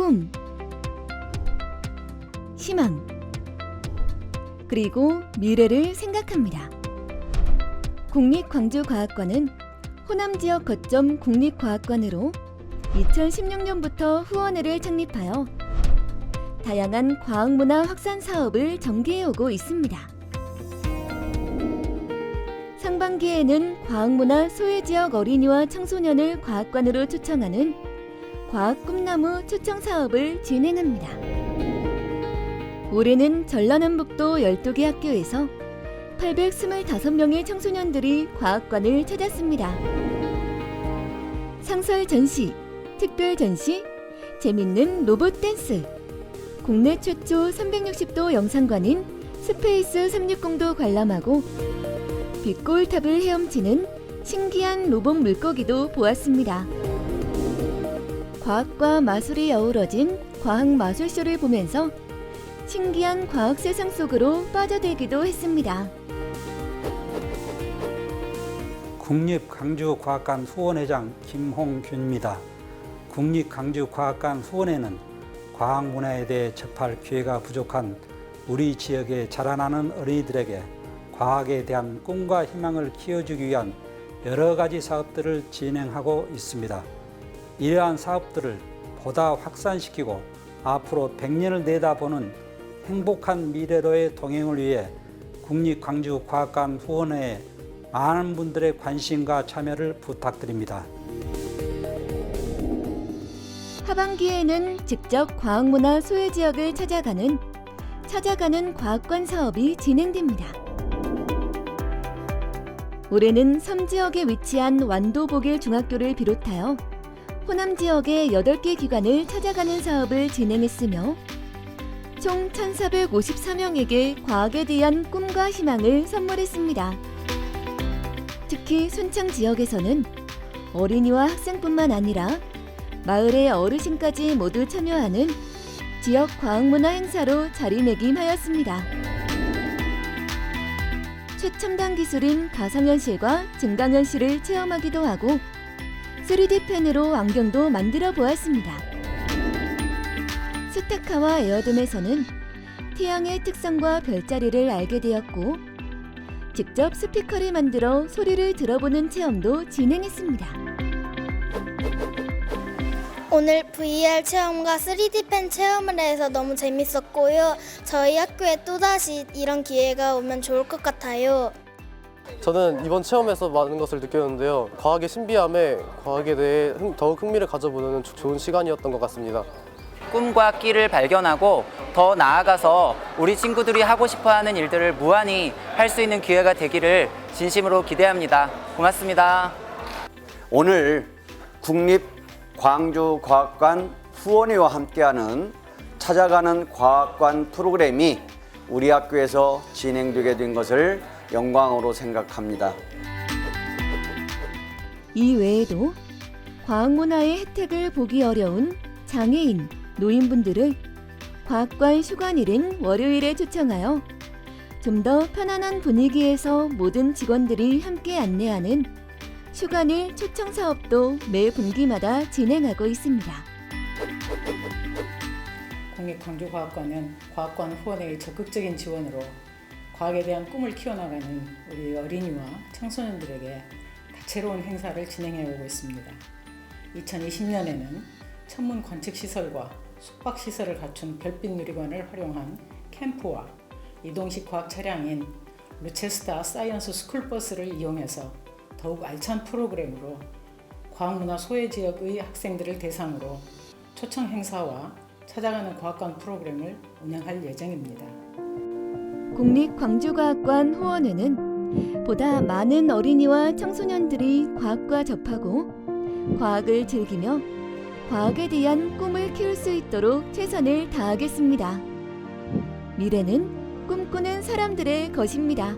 꿈, 희망, 그리고 미래를 생각합니다. 국립광주과학관은 호남 지역 거점 국립과학관으로 2016년부터 후원회를 창립하여 다양한 과학문화 확산 사업을 전개해 오고 있습니다. 상반기에는 과학문화 소외 지역 어린이와 청소년을 과학관으로 초청하는 과학 꿈나무 초청 사업을 진행합니다. 올해는 전라남북도 12개 학교에서 825명의 청소년들이 과학관을 찾았습니다. 상설 전시, 특별 전시, 재밌는 로봇 댄스, 국내 최초 360도 영상관인 스페이스 360도 관람하고 빛골탑을 헤엄치는 신기한 로봇 물고기도 보았습니다. 과학과 마술이 어우러진 과학 마술쇼를 보면서 신기한 과학 세상 속으로 빠져들기도 했습니다. 국립광주과학관 후원회장 김홍균입니다. 국립광주과학관 후원회는 과학 문화에 대해 접할 기회가 부족한 우리 지역에 자라나는 어린이들에게 과학에 대한 꿈과 희망을 키워주기 위한 여러 가지 사업들을 진행하고 있습니다. 이러한 사업들을 보다 확산시키고 앞으로 100년을 내다보는 행복한 미래로의 동행을 위해 국립광주과학관 후원회에 많은 분들의 관심과 참여를 부탁드립니다. 하반기에는 직접 과학문화 소외 지역을 찾아가는 찾아가는 과학관 사업이 진행됩니다. 올해는 섬 지역에 위치한 완도보길 중학교를 비롯하여 호남 지역의 8개 기관을 찾아가는 사업을 진행했으며 총 1,454명에게 과학에 대한 꿈과 희망을 선물했습니다. 특히 순창 지역에서는 어린이와 학생뿐만 아니라 마을의 어르신까지 모두 참여하는 지역 과학문화 행사로 자리매김하였습니다. 최첨단 기술인 가상현실과 증강현실을 체험하기도 하고 3D 펜으로 안경도 만들어 보았습니다. 스테카와 에어돔에서는 태양의 특성과 별자리를 알게 되었고 직접 스피커를 만들어 소리를 들어보는 체험도 진행했습니다. 오늘 VR 체험과 3D 펜 체험을 해서 너무 재밌었고요. 저희 학교에 또다시 이런 기회가 오면 좋을 것 같아요. 저는 이번 체험에서 많은 것을 느꼈는데요. 과학의 신비함에 과학에 대해 흥- 더욱 흥미를 가져보는 조- 좋은 시간이었던 것 같습니다. 꿈과 끼를 발견하고 더 나아가서 우리 친구들이 하고 싶어 하는 일들을 무한히 할 수 있는 기회가 되기를 진심으로 기대합니다. 고맙습니다. 오늘 국립광주과학관 후원회와 함께하는 찾아가는 과학관 프로그램이 우리 학교에서 진행되게 된 것을 영광으로 생각합니다. 이 외에도 과학문화의 혜택을 보기 어려운 장애인, 노인분들을 과학관 휴관일인 월요일에 초청하여 좀 더 편안한 분위기에서 모든 직원들이 함께 안내하는 휴관일 초청 사업도 매 분기마다 진행하고 있습니다. 국립광주과학관은 과학관 후원회의 적극적인 지원으로 과학에 대한 꿈을 키워나가는 우리 어린이와 청소년들에게 다채로운 행사를 진행해 오고 있습니다. 2020년에는 천문 관측 시설과 숙박 시설을 갖춘 별빛 누리관을 활용한 캠프와 이동식 과학 차량인 루체스타 사이언스 스쿨버스를 이용해서 더욱 알찬 프로그램으로 과학문화 소외 지역의 학생들을 대상으로 초청 행사와 찾아가는 과학관 프로그램을 운영할 예정입니다. 국립광주과학관 후원회는 보다 많은 어린이와 청소년들이 과학과 접하고 과학을 즐기며 과학에 대한 꿈을 키울 수 있도록 최선을 다하겠습니다. 미래는 꿈꾸는 사람들의 것입니다.